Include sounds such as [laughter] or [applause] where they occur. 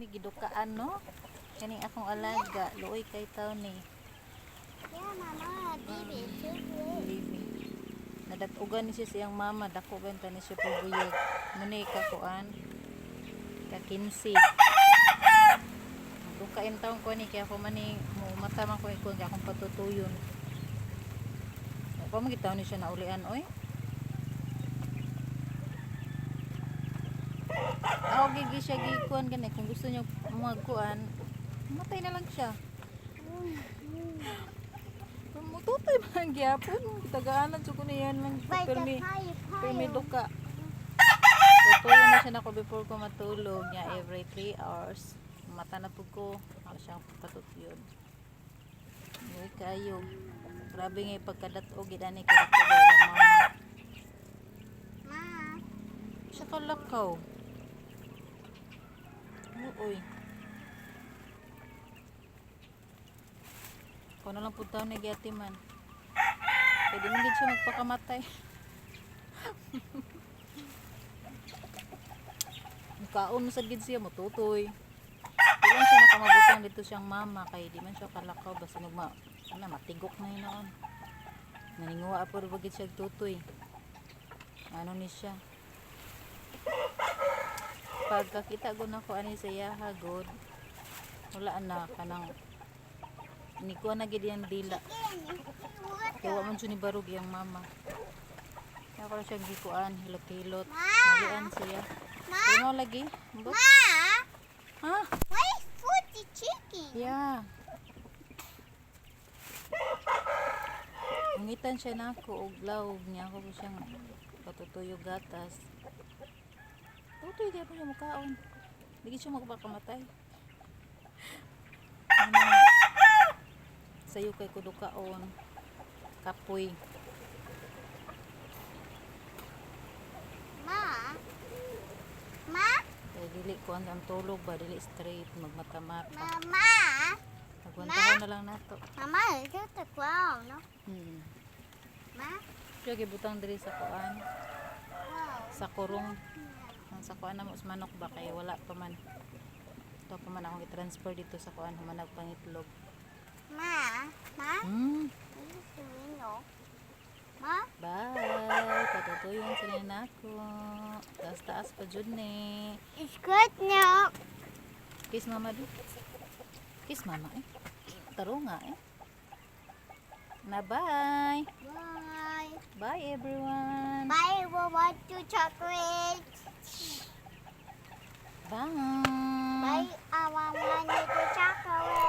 mi gidukaan no. Kaning akong alaga, luoy kay taon ni. Yeah, Mama, baby. Baby. Nadatugan ni siya siyang mama, dako benta ni siya pabuyag. Muni ka kuan. Ka 15. Dukain taon ko ni kaya ako man ni mo mata man ko ikon kaya akong patutuyon. Ako magitaw ni siya na ulian oy. Ako gigi siya gikuan gani kung gusto niyo magkuan, matay na lang siya. Mututoy man ang gyapon. Kitagaanan sa niyan lang. Permi, permi duka. Tutuyo na siya nako before ko matulog niya every 3 hours. Mata na po ko. Ako siyang patutuyon. Hindi kayo. Grabe nga pagkadatog. Gidani ka dito ba mama. Ma, Siya kalakaw. Uy. Kung na lang po tayo nagyati man. Pwede man din siya magpakamatay. [laughs] Kaon sa gid siya matutoy. Di lang siya nakamabutang dito siyang mama kay di man siya kalakaw basta nagma ano, matigok na yun noon. Naninguha po rin bagid siya tutoy. Ano ni siya? Pagkakita ko na ko ani sa yaha god. Wala na kanang ni ko na gid yang dila. Kaya wa man ni barog yang mama. Kaya ko siya gikuan, hilot-hilot. Malian siya. Ano lagi? Ma, Ha? why food the chicken? Yeah. Ungitan siya na ako og lawog niya ako ko siyang patutuyo gatas. Tutoy di pa siya makaon. Dili siya magpakamatay. Ano, sayo kay kudukaon. Kapoy. Ma, Ma, Kay dili ko ang tulog ba dili straight magmata-mata. Mama, Nagwantahan na lang nato. Mama, that the ground? No? Hmm. Ma, Siya gibutang diri sa kuan. wow. sa kurong ang sa kuan mo sa manok ba? Kay wala pa man. Ito pa man akong i-transfer dito sa kuan humanag pangitlog Ma, Ma, hmm. Ma, bye! Patutuyon sila na ako taas taas pa jud ni it's good now. kiss mama do kiss mama eh. Taro nga eh. Na bye! Bye. bye everyone! Bye, want to chocolate. Bye